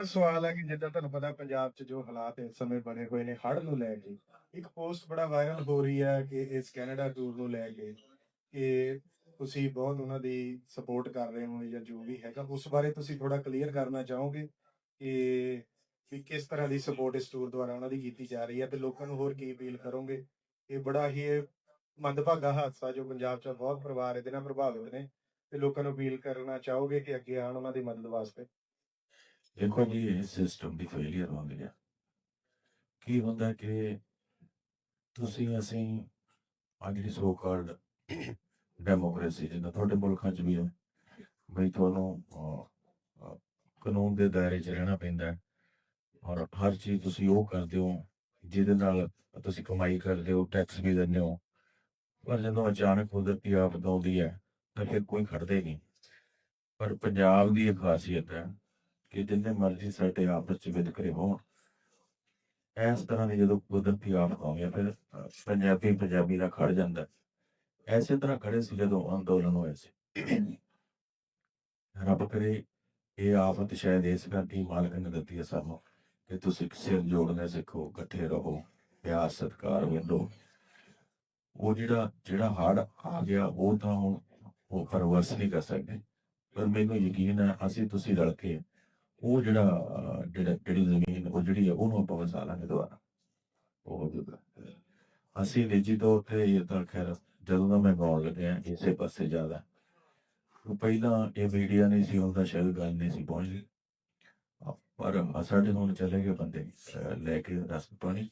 ਸਵਾਲ ਹੈ ਕਿ ਜਿੱਦਾਂ ਤੁਹਾਨੂੰ ਪਤਾ ਪੰਜਾਬ 'ਚ ਜੋ ਹਾਲਾਤ ਇਸ ਸਮੇਂ ਬਣੇ ਹੋਏ ਨੇ, ਹੜ੍ਹ ਨੂੰ ਲੈ ਕੇ, ਇੱਕ ਪੋਸਟ ਬੜਾ ਵਾਇਰਲ ਹੋ ਰਹੀ ਹੈ ਕਿ ਇਸ ਕੈਨੇਡਾ ਟੂਰ ਨੂੰ ਲੈ ਕੇ ਕਿ ਤੁਸੀਂ ਬਹੁਤ ਉਹਨਾਂ ਦੀ ਸਪੋਰਟ ਕਰ ਰਹੇ ਹੋ ਜਾਂ ਜੋ ਵੀ ਹੈਗਾ, ਉਸ ਬਾਰੇ ਤੁਸੀਂ ਥੋੜਾ ਕਲੀਅਰ ਕਰਨਾ ਚਾਹੋਗੇ ਕਿ ਕਿ ਕਿਸ ਤਰ੍ਹਾਂ ਦੀ ਸਪੋਰਟ ਇਸ ਟੂਰ ਦੁਆਰਾ ਉਹਨਾਂ ਦੀ ਕੀਤੀ ਜਾ ਰਹੀ ਹੈ ਤੇ ਲੋਕਾਂ ਨੂੰ ਹੋਰ ਕੀ ਅਪੀਲ ਕਰੋਗੇ? ਇਹ ਬੜਾ ਹੀ ਮੰਦਭਾਗਾ ਹਾਦਸਾ ਜੋ ਪੰਜਾਬ 'ਚ ਬਹੁਤ ਪਰਿਵਾਰ ਇਹਦੇ ਨਾਲ ਪ੍ਰਭਾਵਿਤ ਨੇ ਤੇ ਲੋਕਾਂ ਨੂੰ ਅਪੀਲ ਕਰਨਾ ਚਾਹੋਗੇ ਕਿ ਅੱਗੇ ਆਉਣ ਉਹਨਾਂ ਦੀ ਮਦਦ ਵਾਸਤੇ? ਦੇਖੋ ਜੀ ਇਹ ਸਿਸਟਮ ਦੀ ਫੇਲਿਅਰ ਹੋ ਗਿਆ ਕੀ ਹੁੰਦਾ ਕਿ ਤੁਸੀਂ ਅਸੀਂ ਆ ਜਿਹੜੀ ਸੋ ਕਾਲਡ ਡੈਮੋਕ੍ਰੇਸੀ ਜਿੱਦਾਂ ਤੁਹਾਡੇ ਮੁਲਕਾਂ 'ਚ ਵੀ ਹੈ ਬਈ ਤੁਹਾਨੂੰ ਕਾਨੂੰਨ ਦੇ ਦਾਇਰੇ 'ਚ ਰਹਿਣਾ ਪੈਂਦਾ ਔਰ ਹਰ ਚੀਜ਼ ਤੁਸੀਂ ਉਹ ਕਰਦੇ ਹੋ ਜਿਹਦੇ ਨਾਲ ਤੁਸੀਂ ਕਮਾਈ ਕਰਦੇ ਹੋ ਟੈਕਸ ਵੀ ਦਿੰਦੇ ਹੋ। ਪਰ ਜਦੋਂ ਅਚਾਨਕ ਕੁਦਰਤੀ ਆਫਤ ਆਉਂਦੀ ਹੈ ਤਾਂ ਫਿਰ ਕੋਈ ਖੜਦਾ ਹੀ ਨਹੀਂ। ਪਰ ਪੰਜਾਬ ਦੀ ਇਹ ਖਾਸੀਅਤ ਹੈ ਕਿ ਜਿੰਨੇ ਮਰਜ਼ੀ ਸਾਡੇ ਆਪਸ ਚ ਵਿਤਕਰੇ ਹੋਣ। ਇਸ ਤਰ੍ਹਾਂ ਦੀ ਜਦੋਂ ਕੁਦਰਤੀ ਆਫਤ ਆਉਂਦੀ ਹੈ ਫਿਰ ਪੰਜਾਬੀ ਪੰਜਾਬੀ ਦਾ ਖੜ ਜਾਂਦਾ। ਹੈ। ਐਸੇ ਤਰ੍ਹਾਂ ਖੜੇ ਸੀ ਜਦੋਂ ਅੰਦੋਲਨ ਹੋਇਆ ਸੀ। ਰੱਬ ਕਰੇ ਇਹ ਆਫਤ ਸ਼ਾਇਦ ਇਸ ਕਰਕੇ ਮਾਲਕ ਨੇ ਦਿੱਤੀ ਹੈ ਸਾਨੂੰ ਕਿ ਤੁਸੀਂ ਸਿਰ ਜੋੜਨੇ ਸਿੱਖੋ, ਇਕੱਠੇ ਰਹੋ, ਪਿਆਰ, ਸਤਿਕਾਰ ਵੰਡੋ। ਉਹ ਜਿਹੜਾ ਜਿਹੜਾ ਹੜ ਆ ਗਿਆ, ਉਹ ਤਾਂ ਹੁਣ ਉਹ ਪਰਵਰਸ ਨਹੀਂ ਕਰ ਸਕਦੇ। ਪਰ ਮੈਨੂੰ ਯਕੀਨ ਹੈ ਅਸੀਂ ਤੁਸੀਂ ਰਲ ਕੇ ਉਹ ਜਿਹੜਾ ਜਿਹੜਾ, ਜਿਹੜੀ ਜ਼ਮੀਨ, ਉਹ ਜਿਹੜੀ ਹੈ, ਉਹਨੂੰ ਆਪਾਂ ਵਸਾ ਲਾਂਗੇ ਦੁਬਾਰਾ। ਉਹ ਹੋ ਅਸੀਂ ਨਿੱਜੀ ਤੌਰ ਤੇ ਇਹ ਤਾਂ ਖੈਰ, ਜਦੋਂ ਦਾ ਮੈਂ ਗਾਉਣ ਲੱਗਿਆ, ਇਸੇ ਪਾਸੇ ਜ਼ਿਆਦਾ। ਪਹਿਲਾਂ ਇਹ ਮੀਡੀਆ ਨਹੀਂ ਸੀ ਹੁੰਦਾ ਸ਼ਾਇਦ ਗੱਲ ਨਹੀਂ ਸੀ ਪਹੁੰਚਦੀ। ਪਰ ਆਹ ਸਾਡੇ ਹੁਣ ਚਲੇ ਗਏ ਬੰਦੇ ਲੈ ਕੇ ਰਸ ਪਾਣੀ।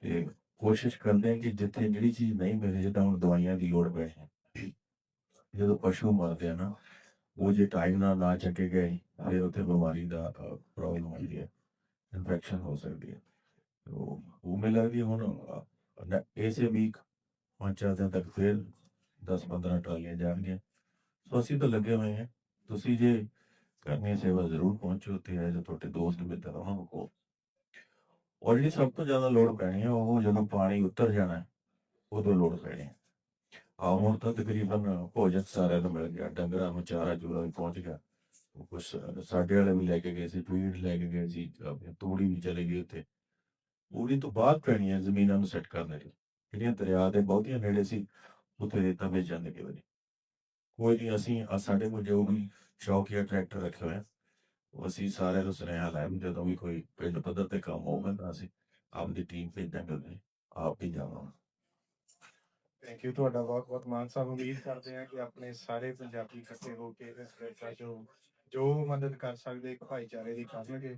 ਤੇ ਕੋਸ਼ਿਸ਼ ਕਰਦੇ ਹਾਂ ਕਿ ਜਿੱਥੇ ਜਿਹੜੀ ਚੀਜ਼ ਨਹੀਂ ਮਿਲੇ, ਜਿੱਦਾਂ ਹੁਣ ਦਵਾਈਆਂ ਦੀ ਲੋੜ ਪੈ ਹੈ ਜਦੋਂ ਪਸ਼ੂ ਮਰਦੇ ਆ ਨਾ ਉਹ ਜੇ ਟਾਈਮ ਨਾਲ ਨਾ ਚੱਕੇ ਗਏ ਫਿਰ ਉੱਥੇ ਬਿਮਾਰੀ ਦਾ ਪ੍ਰੋਬਲਮ ਹੁੰਦੀ ਹੈ ਇਨਫੈਕਸ਼ਨ ਹੋ ਸਕਦੀ ਹੈ। ਤੋ ਉਹ ਮੈਨੂੰ ਲੱਗਦੀ ਹੁਣ ਇਸੇ ਵੀਕ ਪੰਜ ਦਿਨ ਤੱਕ ਫਿਰ 10-15 ਟਰਾਲੀਆਂ ਜਾਣਗੀਆਂ। ਸੋ ਅਸੀਂ ਤਾਂ ਲੱਗੇ ਹੋਏ ਹਾਂ, ਤੁਸੀਂ ਜੇ ਕਰਨੀ ਸੇਵਾ ਜ਼ਰੂਰ ਪਹੁੰਚੋ ਤੇ ਇਹ ਜੋ ਤੁਹਾਡੇ ਦੋਸਤ ਮਿੱਤਰ ਉਹਨਾਂ ਨੂੰ ਕਹੋ ਔਰ ਜਿਹੜੀ ਸਭ ਤੋਂ ਜ਼ਿਆਦਾ ਲੋੜ ਪੈਣੀ ਹੈ, ਉਹ ਜਦੋਂ ਪਾਣੀ ਉਤਰ ਜਾਣਾ ਉਦੋਂ ਲੋੜ ਪੈਣੀ ਹੈ। ਆ ਹੁਣ ਤਾਂ ਤਕਰੀਬਨ ਭੋਜਨ ਸਾਰਿਆਂ ਨੂੰ ਮਿਲ ਗਿਆ, ਡੰਗਰਾਂ ਨੂੰ ਚਾਰਾ ਚੂਰਾ ਵੀ ਪਹੁੰਚ ਗਿਆ। ਕੁਝ ਸਾਡੇ ਵਾਲੇ ਵੀ ਲੈ ਕੇ ਗਏ ਸੀ ਫੀਡ ਲੈ ਕੇ ਗਏ ਸੀ, ਆਪਣੀ ਤੂੜੀ ਵੀ ਚਲੇ ਗਈ ਉੱਥੇ। ਪੂਰੀ ਤੋਂ ਬਾਅਦ ਪੈਣੀ ਜ਼ਮੀਨਾਂ ਨੂੰ ਸੈੱਟ ਕਰਨ ਲਈ। ਜਿਹੜੀਆਂ ਦਰਿਆ ਦੇ ਬਹੁਤੀਆਂ ਨੇੜੇ ਸੀ, ਉੱਥੇ ਰੇਤਾ ਵਿੱਚ ਜਾਂਦੇ ਕਿ ਵਾਰੀ। ਕੋਈ ਨਹੀਂ, ਅਸੀਂ ਸਾਡੇ ਕੋਲ ਜੋ ਵੀ ਸ਼ੌਕੀਆ ਟਰੈਕਟਰ ਰੱਖੇ ਹੋਏ ਅਸੀਂ ਸਾਰਿਆਂ ਨੂੰ ਸੁਨੇਹਾ ਲਾਇਆ ਜਦੋਂ ਵੀ ਕੋਈ ਪਿੰਡ ਪੱਧਰ ਤੇ ਕੰਮ ਹੋਊਗਾ ਤਾਂ ਅਸੀਂ ਆਪਦੀ ਟੀਮ ਭੇਜਾਂਗੇ ਉਹਦੇ ਆਪ ਹੀ ਜਾਵਾਂਗੇ। ਥੈਂਕ ਯੂ ਤੁਹਾਡਾ ਬਹੁਤ ਬਹੁਤ ਮਾਨ ਸਾਹਿਬ ਉਮੀਦ ਕਰਦੇ ਹਾਂ ਕਿ ਆਪਣੇ ਸਾਰੇ ਪੰਜਾਬੀ ਇਕੱਠੇ ਹੋ ਕੇ ਇਸ ਵਿੱਚ ਜੋ ਜੋ ਮਦਦ ਕਰ ਸਕਦੇ ਇੱਕ ਭਾਈਚਾਰੇ ਦੀ ਕਰਨਗੇ।